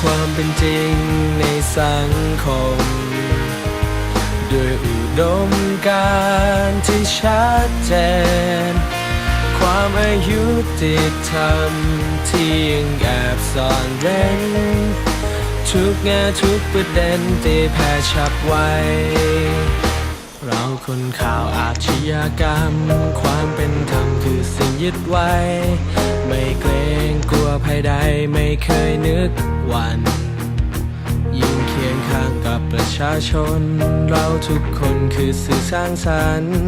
ความเป็นจริงในสังคม ด้วยอุดมการที่ชัดเจน ความอายุติธรรมที่ยังแอบซ่อนเร้น ทุกแง่ทุกประเด็นตีแผ่ฉับไวเราคนข่าวอาชญากรรม ความเป็นธรรมคือสิ่งยึดไว้ ไม่เกรงกลัว ภัยใดไม่เคยนึกวันยิงเคียงข้างกับประชาชน เราทุกคนคือสื่อสร้างสรรค์